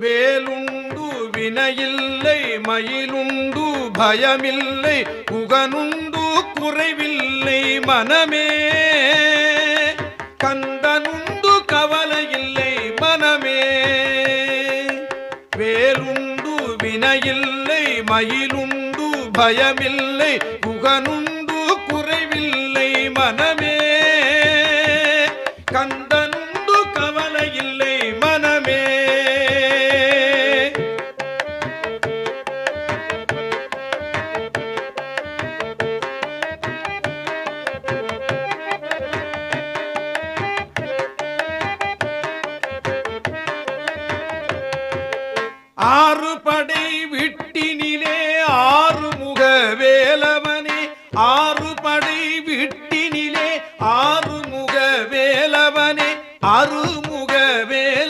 வேலுண்டு வினையில்லை மயிலுண்டு பயமில்லை புகனுண்டு குறைவில்லை மனமே. கந்தனுண்டு கவலையில்லை மனமே. வேலுண்டு வினையில்லை மயிலுண்டு பயமில்லை புகனுண்டு ஆறு படை விட்டினிலே ஆறுமுக வேலவனே. ஆறு படை விட்டினிலே ஆறுமுக வேலவனே. அருமுக வேல